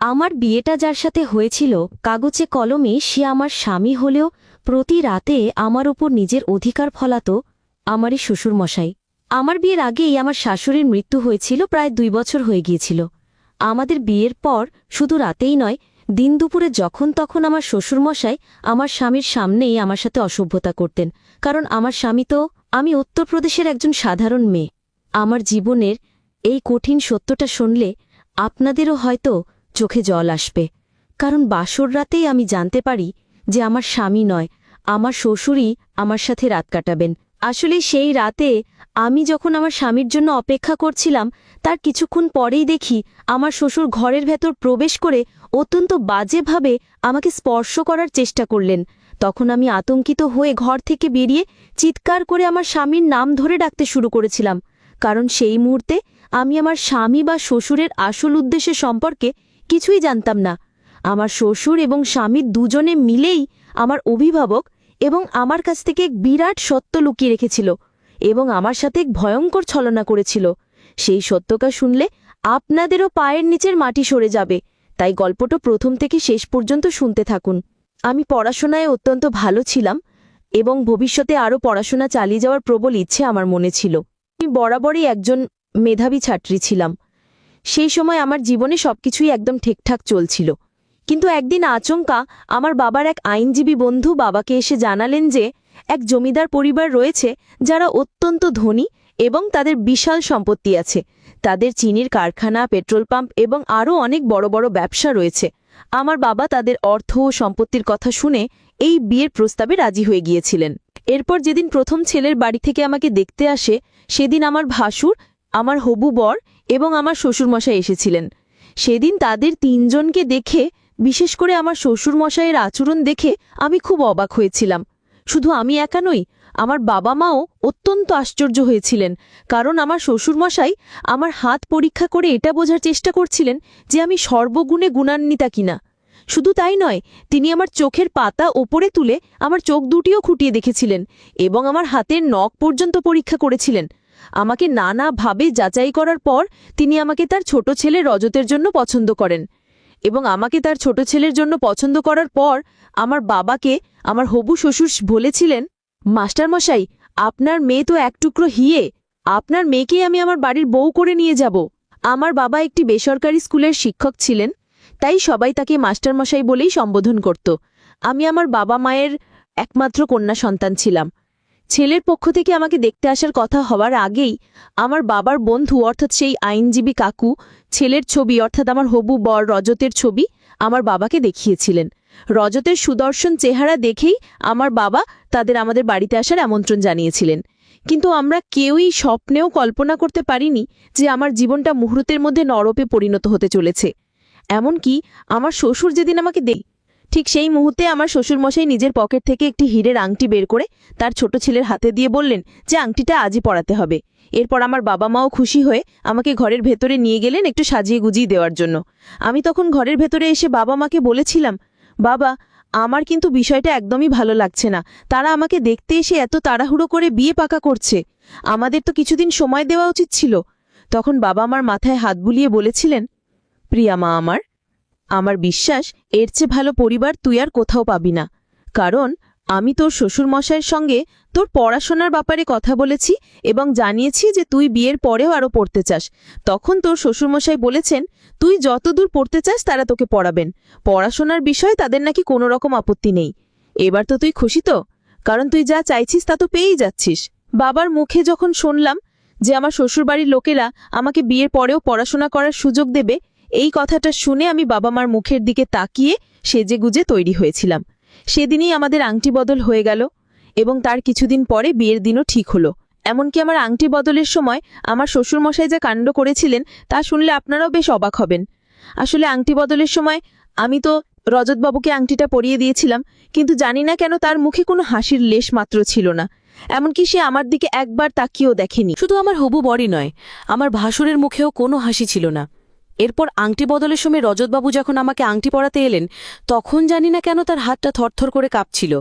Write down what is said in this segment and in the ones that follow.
আমার বিয়েটা যার সাথে হয়েছিল, কাগজে কলমে সে আমার স্বামী হলেও প্রতি রাতে আমার ওপর নিজের অধিকার ফলাত, আমারই শ্বশুরমশাই। আমার বিয়ের আগেই আমার শাশুড়ির মৃত্যু হয়েছিল প্রায় দুই বছর হয়ে গিয়েছিল। আমাদের বিয়ের পর শুধু রাতেই নয়, দিন দুপুরে যখন তখন আমার শ্বশুরমশাই আমার স্বামীর সামনেই আমার সাথে অসভ্যতা করতেন, কারণ আমার স্বামী তো আমি উত্তরপ্রদেশের একজন সাধারণ মেয়ে। আমার জীবনের এই কঠিন সত্যটা শুনলে আপনাদেরও হয়তো চোখে জল আসবে। কারণ বাসর রাতেই আমি জানতে পারি যে আমার স্বামী নয়, আমার শ্বশুরই আমার সাথে রাত কাটাবেন। আসলে সেই রাতে আমি যখন আমার স্বামীর জন্য অপেক্ষা করছিলাম, তার কিছুক্ষণ পরেই দেখি আমার শ্বশুর ঘরের ভেতর প্রবেশ করে অত্যন্ত বাজেভাবে আমাকে স্পর্শ করার চেষ্টা করলেন। তখন আমি আতঙ্কিত হয়ে ঘর থেকে বেরিয়ে চিৎকার করে আমার স্বামীর নাম ধরে ডাকতে শুরু করেছিলাম। কারণ সেই মুহূর্তে আমি আমার স্বামী বা শ্বশুরের আসল উদ্দেশ্য সম্পর্কে কিছুই জানতাম না। আমার শ্বশুর এবং স্বামী দুজনে মিলেই আমার অভিভাবক এবং আমার কাছ থেকে এক বিরাট সত্য লুকিয়ে রেখেছিল এবং আমার সাথে এক ভয়ঙ্কর ছলনা করেছিল। সেই সত্যটা শুনলে আপনাদেরও পায়ের নিচের মাটি সরে যাবে। তাই গল্পটা প্রথম থেকে শেষ পর্যন্ত শুনতে থাকুন। আমি পড়াশোনায় অত্যন্ত ভালো ছিলাম এবং ভবিষ্যতে আরও পড়াশোনা চালিয়ে যাওয়ার প্রবল ইচ্ছে আমার মনে ছিল। আমি বরাবরই একজন মেধাবী ছাত্রী ছিলাম। সেই সময় আমার জীবনে সবকিছুই একদম ঠিকঠাক চলছিল। কিন্তু একদিন আচমকা আমার বাবার এক আইনজীবী বন্ধু বাবাকে এসে জানালেন যে, এক জমিদার পরিবার রয়েছে যারা অত্যন্ত ধনী এবং তাদের বিশাল সম্পত্তি আছে। তাদের চিনির কারখানা, পেট্রোল পাম্প এবং আরও অনেক বড় বড় ব্যবসা রয়েছে। আমার বাবা তাদের অর্থ ও সম্পত্তির কথা শুনে এই বিয়ের প্রস্তাবে রাজি হয়ে গিয়েছিলেন। এরপর যেদিন প্রথম ছেলের বাড়ি থেকে আমাকে দেখতে আসে, সেদিন আমার ভাসুর, আমার হবু বর এবং আমার শ্বশুরমশাই এসেছিলেন। সেদিন তাদের তিনজনকে দেখে, বিশেষ করে আমার শ্বশুরমশাইয়ের আচরণ দেখে আমি খুব অবাক হয়েছিলাম। শুধু আমি একা নই, আমার বাবা মাও অত্যন্ত আশ্চর্য হয়েছিলেন, কারণ আমার শ্বশুরমশাই আমার হাত পরীক্ষা করে এটা বোঝার চেষ্টা করছিলেন যে আমি সর্বগুণে গুণান্বিতা কিনা। শুধু তাই নয়, তিনি আমার চোখের পাতা ওপরে তুলে আমার চোখ দুটিও খুঁটিয়ে দেখেছিলেন এবং আমার হাতের নখ পর্যন্ত পরীক্ষা করেছিলেন। আমাকে নানাভাবে যাচাই করার পর তিনি আমাকে তার ছোট ছেলে রজতের জন্য পছন্দ করেন। এবং আমাকে তার ছোট ছেলের জন্য পছন্দ করার পর আমার বাবাকে আমার হবু শ্বশুর বলেছিলেন মাস্টারমশাই আপনার মেয়ে তো এক টুকরো হিয়ে, আপনার মেয়েকেই আমি আমার বাড়ির বউ করে নিয়ে যাব। আমার বাবা একটি বেসরকারি স্কুলের শিক্ষক ছিলেন, তাই সবাই তাকে মাস্টারমশাই বলেই সম্বোধন করত। আমি আমার বাবা মায়ের একমাত্র কন্যা সন্তান ছিলাম। ছেলের পক্ষ থেকে আমাকে দেখতে আসার কথা হওয়ার আগেই আমার বাবার বন্ধু, অর্থাৎ সেই আইনজীবী কাকু, ছেলের ছবি, অর্থাৎ আমার হবু বর রজতের ছবি, আমার বাবাকে দেখিয়েছিলেন। রজতের সুদর্শন চেহারা দেখেই আমার বাবা তাদের আমাদের বাড়িতে আসার আমন্ত্রণ জানিয়েছিলেন। কিন্তু আমরা কেউই স্বপ্নেও কল্পনা করতে পারিনি যে আমার জীবনটা মুহূর্তের মধ্যে নরপে পরিণত হতে চলেছে। এমনকি আমার শ্বশুর যেদিন আমাকে দেই ঠিক সেই মুহূর্তে আমার শ্বশুরমশাই নিজের পকেট থেকে একটি হীরের আংটি বের করে তার ছোট ছেলের হাতে দিয়ে বললেন, যে আংটিটা আজই পড়াতে হবে। এরপর আমার বাবা মাও খুশি হয়ে আমাকে ঘরের ভেতরে নিয়ে গেলেন একটু সাজিয়ে গুজিয়ে দেওয়ার জন্য। আমি তখন ঘরের ভেতরে এসে বাবা মাকে বলেছিলাম, বাবা, আমার কিন্তু বিষয়টা একদমই ভালো লাগছে না। তারা আমাকে দেখতে এসে এত তাড়াহুড়ো করে বিয়ে পাকা করছে। আমাদের তো কিছুদিন সময় দেওয়া উচিত ছিল। তখন বাবা আমার মাথায় হাত বুলিয়ে বলেছিলেন, প্রিয়া মা আমার আমার বিশ্বাস, এর চেয়ে ভালো পরিবার তুই আর কোথাও পাবি না। কারণ, আমি তোর শ্বশুরমশাইয়ের সঙ্গে তোর পড়াশোনার ব্যাপারে কথা বলেছি এবং জানিয়েছি যে তুই বিয়ের পরেও আরও পড়তে চাস। তখন তোর শ্বশুরমশাই বলেছেন, তুই যতদূর পড়তে চাস তারা তোকে পড়াবেন। পড়াশোনার বিষয়ে তাদের নাকি কোনো রকম আপত্তি নেই। এবার তো তুই খুশি তো? কারণ তুই যা চাইছিস তা তো পেয়েই যাচ্ছিস। বাবার মুখে যখন শুনলাম যে আমার শ্বশুরবাড়ির লোকেরা আমাকে বিয়ের পরেও পড়াশোনা করার সুযোগ দেবে এই কথাটা শুনে আমি বাবা মার মুখের দিকে তাকিয়ে সেজে গুজে তৈরি হয়েছিলাম। সেদিনই আমাদের আংটি বদল হয়ে গেল এবং তার কিছুদিন পরে বিয়ের দিনও ঠিক হলো। এমনকি আমার আংটি বদলের সময় আমার শ্বশুরমশাই যা কাণ্ড করেছিলেন তা শুনলে আপনারাও বেশ অবাক হবেন। আসলে আংটি বদলের সময় আমি তো রজতবাবুকে আংটিটা পরিয়ে দিয়েছিলাম, কিন্তু জানি না কেন তার মুখে কোনো হাসির লেশ মাত্র ছিল না। এমনকি সে আমার দিকে একবার তাকিয়েও দেখেনি। শুধু আমার হবু বরই নয়, আমার ভাসুরের মুখেও কোনো হাসি ছিল না। এরপর আংটি বদলের সময় রজতবাবু যখন আমাকে আংটি পরাতে এলেন, তখন জানি না কেন তার হাতটা থরথর করে কাঁপছিল।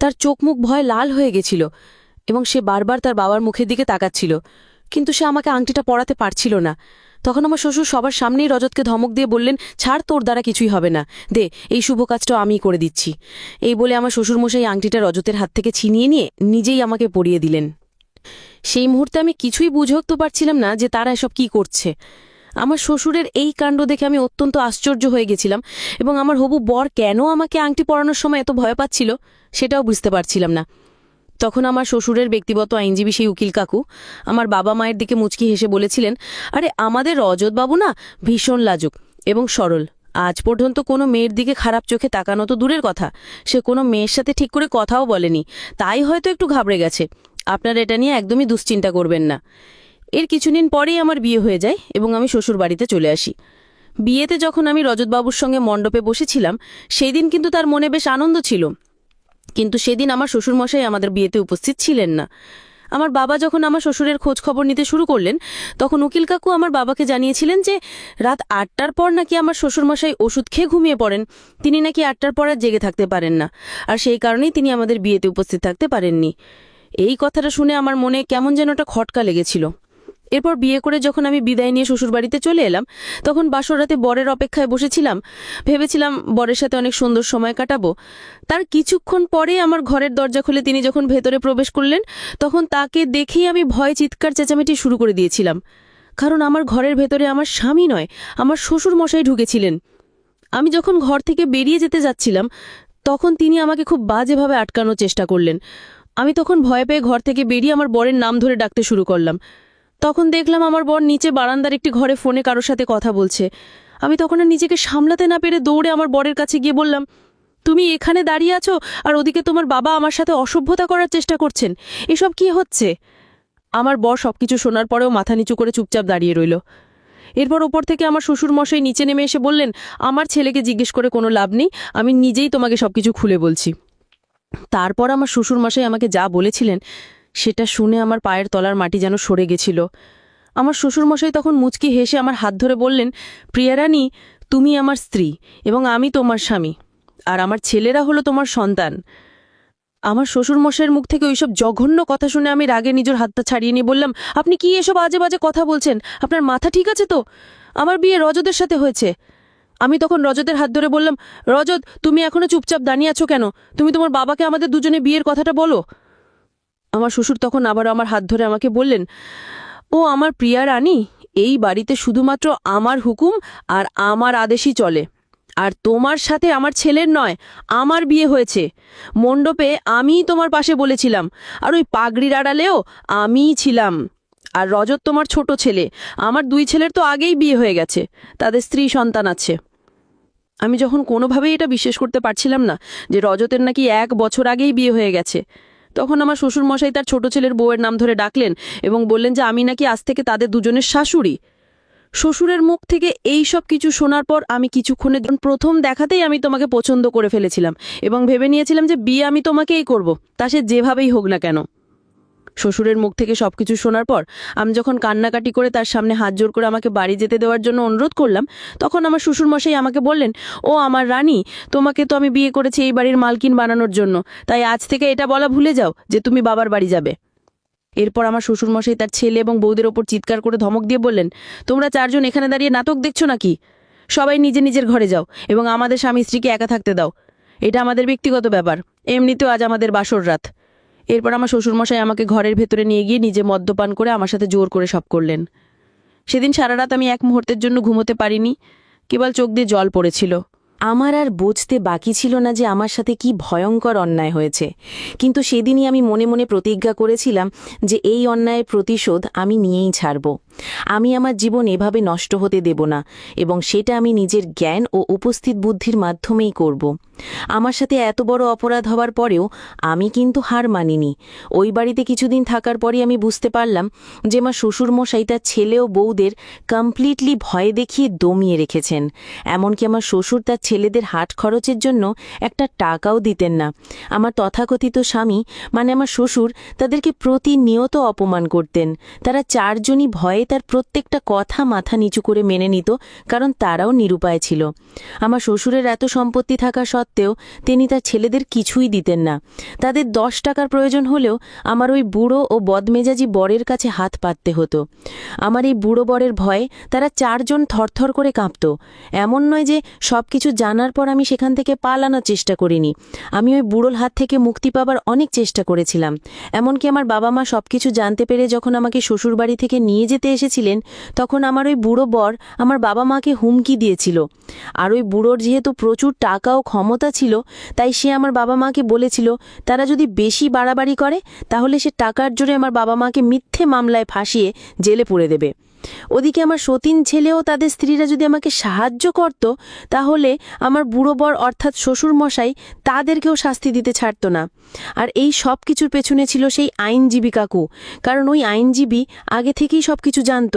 তার চোখ মুখ ভয় লাল হয়ে গেছিল এবং সে বারবার তার বাবার মুখের দিকে তাকাচ্ছিল। কিন্তু সে আমাকে আংটিটা পরাতে পারছিল না। তখন আমার শ্বশুর সবার সামনেই রজতকে ধমক দিয়ে বললেন, ছাড় তোর দ্বারা কিছুই হবে না। দে, এই শুভ কাজটা আমিই করে দিচ্ছি। এই বলে আমার শ্বশুরমশাই আংটিটা রজতের হাত থেকে ছিনিয়ে নিয়ে নিজেই আমাকে পরিয়ে দিলেন। সেই মুহূর্তে আমি কিছুই বুঝে উঠতে পারছিলাম না যে তারা এসব কি করছে। আমার শ্বশুরের এই কাণ্ড দেখে আমি অত্যন্ত আশ্চর্য হয়ে গেছিলাম এবং আমার হবু বর কেন আমাকে আংটি পরানোর সময় এত ভয় পাচ্ছিল সেটাও বুঝতে পারছিলাম না। তখন আমার শ্বশুরের ব্যক্তিগত আইনজীবী সেই উকিল কাকু আমার বাবা মায়ের দিকে মুচকি হেসে বলেছিলেন, আরে, আমাদের রজতবাবু না ভীষণ লাজুক এবং সরল। আজ পর্যন্ত কোনো মেয়ের দিকে খারাপ চোখে তাকানো তো দূরের কথা। সে কোনো মেয়ের সাথে ঠিক করে কথাও বলেনি। তাই হয়তো একটু ঘাবড়ে গেছে। আপনারা এটা নিয়ে একদমই দুশ্চিন্তা করবেন না। এর কিছুদিন পরেই আমার বিয়ে হয়ে যায় এবং আমি শ্বশুর বাড়িতে চলে আসি। বিয়েতে যখন আমি রজতবাবুর সঙ্গে মণ্ডপে বসেছিলাম সেই দিন কিন্তু তার মনে বেশ আনন্দ ছিল। কিন্তু সেদিন আমার শ্বশুরমশাই আমাদের বিয়েতে উপস্থিত ছিলেন না। আমার বাবা যখন আমার শ্বশুরের খোঁজ খবর নিতে শুরু করলেন, তখন উকিল কাকু আমার বাবাকে জানিয়েছিলেন যে, রাত আটটার পর নাকি আমার শ্বশুরমশাই ওষুধ খেয়ে ঘুমিয়ে পড়েন। তিনি নাকি আটটার পর আর জেগে থাকতে পারেন না। আর সেই কারণেই তিনি আমাদের বিয়েতে উপস্থিত থাকতে পারেননি। এই কথাটা শুনে আমার মনে কেমন যেন একটা খটকা লেগেছিল। এরপর বিয়ে করে যখন আমি বিদায় নিয়ে শ্বশুরবাড়িতে চলে এলাম, তখন বাসরাতে বরের অপেক্ষায় বসেছিলাম। ভেবেছিলাম বরের সাথে অনেক সুন্দর সময় কাটাবো। তার কিছুক্ষণ পরে আমার ঘরের দরজা খুলে তিনি যখন ভেতরে প্রবেশ করলেন, তখন তাকে দেখেই আমি ভয় চিৎকার চেঁচামেটি শুরু করে দিয়েছিলাম। কারণ আমার ঘরের ভেতরে আমার স্বামী নয়, আমার শ্বশুর মশাই ঢুকেছিলেন। আমি যখন ঘর থেকে বেরিয়ে যেতে যাচ্ছিলাম, তখন তিনি আমাকে খুব বাজেভাবে আটকানোর চেষ্টা করলেন। আমি তখন ভয় পেয়ে ঘর থেকে বেরিয়ে আমার বরের নাম ধরে ডাকতে শুরু করলাম। তখন দেখলাম আমার বর নিচে বারান্দার একটি ঘরে ফোনে কারোর সাথে কথা বলছে। আমি তখন আর নিজেকে সামলাতে না পেরে দৌড়ে আমার বরের কাছে গিয়ে বললাম, তুমি এখানে দাঁড়িয়ে আছো আর ওদিকে তোমার বাবা আমার সাথে অসভ্যতা করার চেষ্টা করছেন। এসব কি হচ্ছে? আমার বর সবকিছু শোনার পরেও মাথা নিচু করে চুপচাপ দাঁড়িয়ে রইল। এরপর ওপর থেকে আমার শ্বশুর মশাই নিচে নেমে এসে বললেন, আমার ছেলেকে জিজ্ঞেস করে কোনো লাভ নেই, আমি নিজেই তোমাকে সবকিছু খুলে বলছি। তারপর আমার শ্বশুর মশাই আমাকে যা বলেছিলেন সেটা শুনে আমার পায়ের তলার মাটি যেন সরে গেছিল। আমার শ্বশুরমশাই তখন মুচকি হেসে আমার হাত ধরে বললেন, প্রিয়ারানী, তুমি আমার স্ত্রী এবং আমি তোমার স্বামী, আর আমার ছেলেরা হলো তোমার সন্তান। আমার শ্বশুরমশাইয়ের মুখ থেকে ওইসব জঘন্য কথা শুনে আমি রাগে নিজের হাতটা ছাড়িয়ে নিয়ে বললাম, আপনি কি এসব আজে বাজে কথা বলছেন? আপনার মাথা ঠিক আছে তো? আমার বিয়ে রজতের সাথে হয়েছে। আমি তখন রজতের হাত ধরে বললাম, রজত, তুমি এখনও চুপচাপ দাঁড়িয়ে আছো কেন? তুমি তোমার বাবাকে আমাদের দুজনে বিয়ের কথাটা বলো। আমার শ্বশুর তখন আবারও আমার হাত ধরে আমাকে বললেন, ও আমার প্রিয়া রানী, এই বাড়িতে শুধুমাত্র আমার হুকুম আর আমার আদেশই চলে। আর তোমার সাথে আমার ছেলের নয়, আমার বিয়ে হয়েছে। মণ্ডপে আমিই তোমার পাশে বলেছিলাম, আর ওই পাগড়ির আড়ালেও আমিই ছিলাম। আর রজত তোমার ছোট ছেলে, আমার দুই ছেলের তো আগেই বিয়ে হয়ে গেছে, তাদের স্ত্রী সন্তান আছে। আমি যখন কোনোভাবেই এটা বিশ্বাস করতে পারছিলাম না যে রজতের নাকি এক বছর আগেই বিয়ে হয়ে গেছে। তখন আমার শ্বশুরমশাই তার ছোট ছেলের বউয়ের নাম ধরে ডাকলেন এবং বললেন যে, আমি নাকি আজ থেকে তাদের দুজনের শাশুড়ি। শ্বশুরের মুখ থেকে এই সব কিছু শোনার পর আমি কিছুক্ষণের প্রথম দেখাতেই আমি তোমাকে পছন্দ করে ফেলেছিলাম এবং ভেবে নিয়েছিলাম যে, বিয়ে আমি তোমাকেই করব। তা সে যেভাবেই হোক না কেন। শ্বশুরের মুখ থেকে সব কিছু শোনার পর আমি যখন কান্নাকাটি করে তার সামনে হাত জোর করে আমাকে বাড়ি যেতে দেওয়ার জন্য অনুরোধ করলাম, তখন আমার শ্বশুরমশাই আমাকে বললেন, ও আমার রানী, তোমাকে তো আমি বিয়ে করেছি এই বাড়ির মালকিন বানানোর জন্য, তাই আজ থেকে এটা বলা ভুলে যাও যে তুমি বাবার বাড়ি যাবে। এরপর আমার শ্বশুরমশাই তার ছেলে এবং বউদের ওপর চিৎকার করে ধমক দিয়ে বললেন, তোমরা চারজন এখানে দাঁড়িয়ে নাটক দেখছ নাকি? সবাই নিজে নিজের ঘরে যাও এবং আমাদের স্বামী স্ত্রীকে একা থাকতে দাও। এটা আমাদের ব্যক্তিগত ব্যাপার। এমনিতেও আজ আমাদের বাসর রাত। এরপর আমার শ্বশুরমশাই আমাকে ঘরের ভেতরে নিয়ে গিয়ে নিজে মদ্যপান করে আমার সাথে জোর করে সব করলেন। সেদিন সারা রাত আমি এক মুহূর্তের জন্য ঘুমোতে পারিনি, কেবল চোখ দিয়ে জল পড়েছিল। আমার আর বুঝতে বাকি ছিল না যে আমার সাথে কি ভয়ঙ্কর অন্যায় হয়েছে। কিন্তু সেদিনই আমি মনে মনে প্রতিজ্ঞা করেছিলাম যে এই অন্যায়ের প্রতিশোধ আমি নিয়েই ছাড়ব। আমি আমার জীবন এভাবে নষ্ট হতে দেব না, এবং সেটা আমি নিজের জ্ঞান ও উপস্থিত বুদ্ধির মাধ্যমেই করব। আমার সাথে এত বড় অপরাধ হওয়ার পরেও আমি কিন্তু হার মানিনি। ওই বাড়িতে কিছুদিন থাকার পরই আমি বুঝতে পারলাম যে আমার শ্বশুরমশাই তার ছেলে ও বউদের কমপ্লিটলি ভয় দেখিয়ে দমিয়ে রেখেছেন। এমনকি আমার শ্বশুর তার ছেলেদের হাট খরচের জন্য একটা টাকাও দিতেন না। আমার তথাকথিত স্বামী মানে আমার শ্বশুর, তাদেরকে প্রতিনিয়ত অপমান করতেন। তারা চারজনই ভয়ে তার প্রত্যেকটা কথা মাথা নিচু করে মেনে নিত, কারণ তারাও নিরুপায় ছিল। আমার শ্বশুরের এত সম্পত্তি থাকা সত্ত্বেও তিনি তার ছেলেদের কিছুই দিতেন না। তাদের দশ টাকার প্রয়োজন হলেও আমার ওই বুড়ো ও বদমেজাজি বরের কাছে হাত পাততে হতো। আমার এই বুড়ো বরের ভয়ে তারা চারজন থরথর করে কাঁপত। এমন নয় যে সব কিছু জানার পর আমি সেখান থেকে পালানোর চেষ্টা করিনি। আমি ওই বুড়োর হাত থেকে মুক্তি পাবার অনেক চেষ্টা করেছিলাম। এমনকি আমার বাবা মা সব কিছু জানতে পেরে যখন আমাকে শ্বশুরবাড়ি থেকে নিয়ে যেতে এসেছিলেন, তখন আমার ওই বুড়ো বর আমার বাবা মাকে হুমকি দিয়েছিল। আর ওই বুড়োর যেহেতু প্রচুর টাকা ও ক্ষমতা ছিল, তাই সে আমার বাবা মাকে বলেছিল, তারা যদি বেশি বাড়াবাড়ি করে, তাহলে সে টাকার জোরে আমার বাবা মাকে মিথ্যে মামলায় ফাঁসিয়ে জেলে পড়ে দেবে। ওদিকে আমার সতীন ছেলেও তাদের স্ত্রীরা যদি আমাকে সাহায্য করত, তাহলে আমার বুড়ো বর অর্থাৎ শ্বশুর মশাই তাদেরকেও শাস্তি দিতে ছাড়ত না। আর এই সব কিছুর পেছনে ছিল সেই আইনজীবী কাকু। কারণ ওই আইনজীবী আগে থেকেই সব কিছু জানত।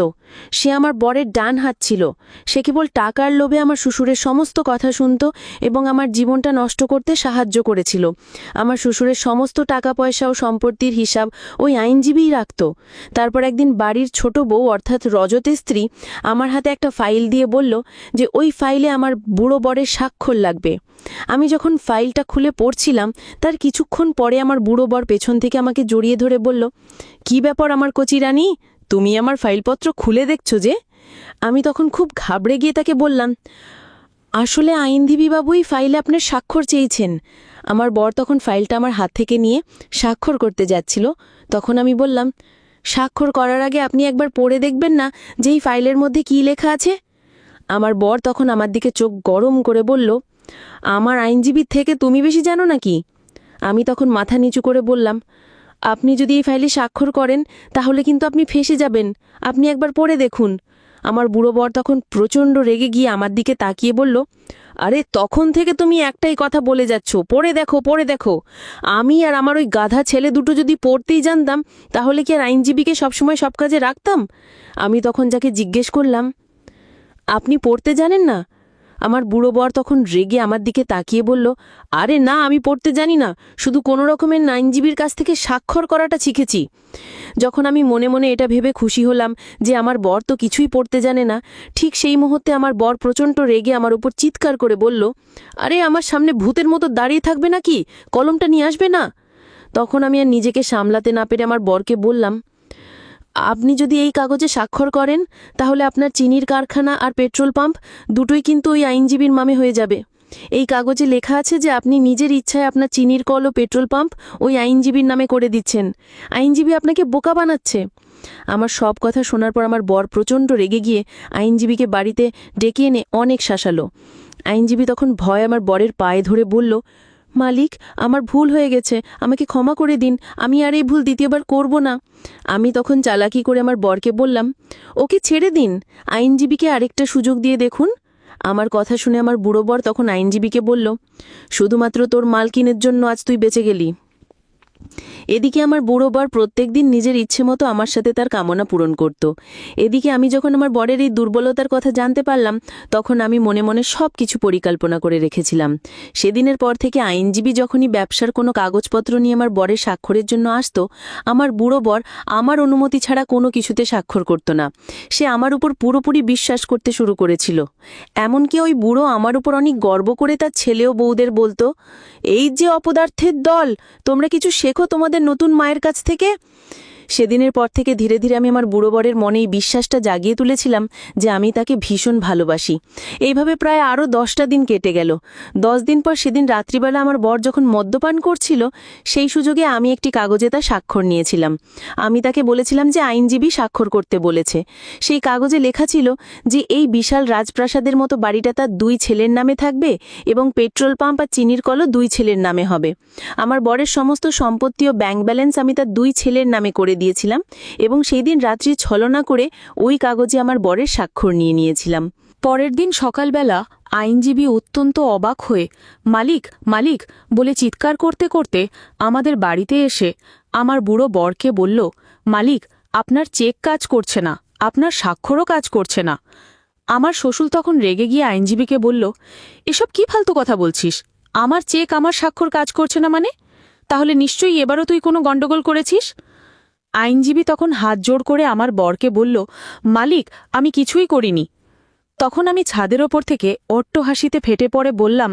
সে আমার বরের ডান হাত ছিল। সে কেবল টাকার লোভে আমার শ্বশুরের সমস্ত কথা শুনত এবং আমার জীবনটা নষ্ট করতে সাহায্য করেছিল। আমার শ্বশুরের সমস্ত টাকা পয়সা ও সম্পত্তির হিসাব ওই আইনজীবীই রাখত। তারপর একদিন বাড়ির ছোট বউ, অর্থাৎ রজতের স্ত্রী, আমার হাতে একটা ফাইল দিয়ে বলল যে, ওই ফাইলে আমার বুড়ো বরের স্বাক্ষর লাগবে। আমি যখন ফাইলটা খুলে পড়ছিলাম, তার কিছুক্ষণ পরে আমার বুড়ো বর পেছন থেকে আমাকে জড়িয়ে ধরে বলল, কি ব্যাপার আমার কচি রানী? তুমি আমার ফাইলপত্র খুলে দেখছ যে? আমি তখন খুব ঘাবড়ে গিয়ে তাকে বললাম, আসলে আইনজীবীবাবুই ফাইলে আপনার স্বাক্ষর চেয়েছেন। আমার বর তখন ফাইলটা আমার হাত থেকে নিয়ে স্বাক্ষর করতে যাচ্ছিল। তখন আমি বললাম, স্বাক্ষর করার আগে আপনি একবার পড়ে দেখবেন না যে এই ফাইলের মধ্যে কী লেখা আছে? আমার বর তখন আমার দিকে চোখ গরম করে বলল, আমার আইনজীবীর থেকে তুমি বেশি জানো নাকি? আমি তখন মাথা নিচু করে বললাম আপনি যদি এই ফাইলে স্বাক্ষর করেন, তাহলে কিন্তু আপনি ফেসে যাবেন। আপনি একবার পড়ে দেখুন। আমার বুড়ো বর তখন প্রচণ্ড রেগে গিয়ে আমার দিকে তাকিয়ে বলল, আরে, তখন থেকে তুমি একটাই কথা বলে যাচ্ছ। পড়ে দেখো পড়ে দেখো। আমি আর আমার ওই গাধা ছেলে দুটো যদি পড়তেই জানতাম, তাহলে কি আর আইনজীবীকে সবসময় সব কাজে রাখতাম? আমি তখন যাকে জিজ্ঞেস করলাম, আপনি পড়তে জানেন না? আমার বুড়ো বর তখন রেগে আমার দিকে তাকিয়ে বলল, আরে না, আমি পড়তে জানি না। শুধু কোনো রকমের আইনজীবীর কাছ থেকে স্বাক্ষর করাটা শিখেছি। যখন আমি মনে মনে এটা ভেবে খুশি হলাম যে আমার বর তো কিছুই পড়তে জানে না, ঠিক সেই মুহূর্তে আমার বর প্রচণ্ড রেগে আমার উপর চিৎকার করে বলল, আরে, আমার সামনে ভূতের মতো দাঁড়িয়ে থাকবে নাকি? কলমটা নিয়ে আসবে না? তখন আমি আর নিজেকে সামলাতে না পেরে আমার বরকে বললাম আপনি যদি এই কাগজে স্বাক্ষর করেন, তাহলে আপনার চিনির কারখানা আর পেট্রোল পাম্প দুটোই কিন্তু ওই আইনজীবীর মামে হয়ে যাবে। এই কাগজে লেখা আছে যে আপনি নিজের ইচ্ছায় আপনার চিনির কল ও পেট্রোল পাম্প ওই আইনজীবীর নামে করে দিচ্ছেন। আইনজীবী আপনাকে বোকা বানাচ্ছে। আমার সব কথা শোনার পর আমার বর প্রচণ্ড রেগে গিয়ে আইনজীবীকে বাড়িতে ডেকে এনে অনেক শাসালো। আইনজীবী তখন ভয় আমার বরের পায়ে ধরে বলল মালিক, আমার ভুল হয়ে গেছে, আমাকে ক্ষমা করে দিন, আমি আর এই ভুল দ্বিতীয়বার করব না। আমি তখন চালাকি করে আমার বরকে বললাম, ওকে ছেড়ে দিন, আইনজীবীকে আরেকটা সুযোগ দিয়ে দেখুন। আমার কথা শুনে আমার বুড়ো বর তখন আইনজীবীকে বলল, শুধুমাত্র তোর মাল কিনের জন্য আজ তুই বেঁচে গেলি। এদিকে আমার বুড়ো বর প্রত্যেকদিন নিজের ইচ্ছে মতো আমার সাথে তার কামনা পূরণ করত। এদিকে আমি যখন আমার বরের এই দুর্বলতার কথা জানতে পারলাম, তখন আমি মনে মনে সব কিছু পরিকল্পনা করে রেখেছিলাম। সেদিনের পর থেকে আইনজীবী যখনই ব্যবসার কোনো কাগজপত্র নিয়ে আমার বরের স্বাক্ষরের জন্য আসত, আমার বুড়ো বর আমার অনুমতি ছাড়া কোনো কিছুতে স্বাক্ষর করত না। সে আমার উপর পুরোপুরি বিশ্বাস করতে শুরু করেছিল। এমনকি ওই বুড়ো আমার উপর অনেক গর্ব করে তার ছেলেও বউদের বলতো, এই যে অপদার্থের দল, তোমরা কিছু শেখো তোমাদের নতুন মায়ের কাছ থেকে সেদিনের পর থেকে ধীরে ধীরে আমি আমার বুড়ো বরের মনে এই বিশ্বাসটা জাগিয়ে তুলেছিলাম যে আমি তাকে ভীষণ ভালোবাসি। এইভাবে প্রায় আরও দশটা দিন কেটে গেল। দশ দিন পর সেদিন রাত্রিবেলা আমার বর যখন মদ্যপান করছিল, সেই সুযোগে আমি একটি কাগজে তার স্বাক্ষর নিয়েছিলাম। আমি তাকে বলেছিলাম যে আইনজীবী স্বাক্ষর করতে বলেছে। সেই কাগজে লেখা ছিল যে এই বিশাল রাজপ্রাসাদের মতো বাড়িটা তার দুই ছেলের নামে থাকবে এবং পেট্রোল পাম্প আর চিনির কলও দুই ছেলের নামে হবে। আমার বরের সমস্ত সম্পত্তি ও ব্যাংক ব্যালেন্স আমি তার দুই ছেলের নামে করে দিয়েছিলাম এবং সেই দিন রাত্রি ছলনা করে ওই কাগজে আমার বরের স্বাক্ষর নিয়ে নিয়েছিলাম। পরের দিন সকালবেলা আইনজীবী অত্যন্ত অবাক হয়ে, মালিক মালিক, বলে চিৎকার করতে করতে আমাদের বাড়িতে এসে আমার বুড়ো বরকে বলল, মালিক, আপনার চেক কাজ করছে না, আপনার স্বাক্ষরও কাজ করছে না। আমার শ্বশুর তখন রেগে গিয়ে আইনজীবীকে বলল, এসব কি ফালতু কথা বলছিস? আমার চেক, আমার স্বাক্ষর কাজ করছে না মানে? তাহলে নিশ্চয়ই এবারও তুই কোনো গণ্ডগোল করেছিস? আইনজীবী তখন হাত জোড় করে আমার বরকে বলল, মালিক, আমি কিছুই করিনি। তখন আমি ছাদের ওপর থেকে অট্ট হাসিতে ফেটে পড়ে বললাম,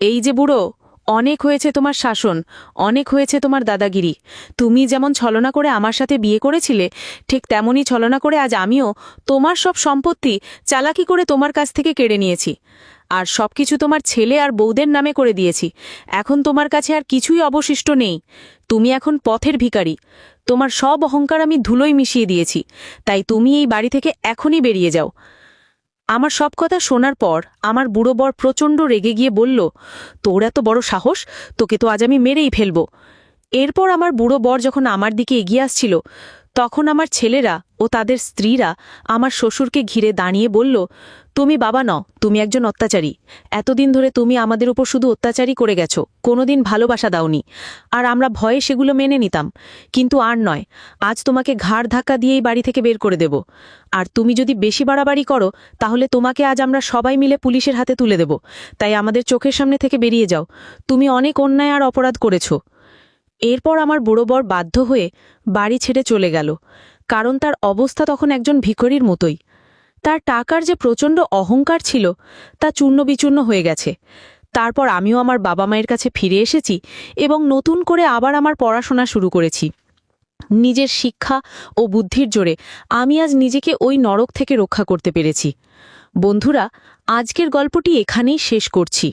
এই যে বুড়ো, অনেক হয়েছে তোমার শাসন, অনেক হয়েছে তোমার দাদাগিরি। তুমি যেমন ছলনা করে আমার সাথে বিয়ে করেছিলে, ঠিক তেমনই ছলনা করে আজ আমিও তোমার সব সম্পত্তি চালাকি করে তোমার কাছ থেকে কেড়ে নিয়েছি। আর সবকিছু তোমার ছেলে আর বৌদের নামে করে দিয়েছি। এখন তোমার কাছে আর কিছুই অবশিষ্ট নেই। তুমি এখন পথের ভিখারি। তোমার সব অহংকার আমি ধুলোই মিশিয়ে দিয়েছি। তাই তুমি এই বাড়ি থেকে এখনই বেরিয়ে যাও। আমার সব কথা শোনার পর আমার বুড়ো বর প্রচণ্ড রেগে গিয়ে বলল, তোর এত বড় সাহস? তোকে তো আজ আমি মেরেই ফেলব। এরপর আমার বুড়ো বর যখন আমার দিকে এগিয়ে আসছিল তখন আমার ছেলেরা ও তাদের স্ত্রীরা আমার শ্বশুরকে ঘিরে দাঁড়িয়ে বলল, তুমি বাবা নও, তুমি একজন অত্যাচারী। এতদিন ধরে তুমি আমাদের উপর শুধু অত্যাচারই করে গেছো। কোনোদিন ভালোবাসা দাওনি। আর আমরা ভয়ে সেগুলো মেনে নিতাম। কিন্তু আর নয়, আজ তোমাকে ঘাড় ধাক্কা দিয়েই বাড়ি থেকে বের করে দেব। আর তুমি যদি বেশি বাড়াবাড়ি করো, তাহলে তোমাকে আজ আমরা সবাই মিলে পুলিশের হাতে তুলে দেব। তাই আমাদের চোখের সামনে থেকে বেরিয়ে যাও। তুমি অনেক অন্যায় আর অপরাধ করেছ। এরপর আমার বুড়ো বর বাধ্য হয়ে বাড়ি ছেড়ে চলে গেল, কারণ তার অবস্থা তখন একজন ভিখরির মতোই। তার টাকার যে প্রচণ্ড অহংকার ছিল, তা চূর্ণবিচূর্ণ হয়ে গেছে। তারপর আমিও আমার বাবা মায়ের কাছে ফিরে এসেছি এবং নতুন করে আবার আমার পড়াশোনা শুরু করেছি। নিজের শিক্ষা ও বুদ্ধির জোরে আমি আজ নিজেকে ওই নরক থেকে রক্ষা করতে পেরেছি। বন্ধুরা, আজকের গল্পটি এখানেই শেষ করছি।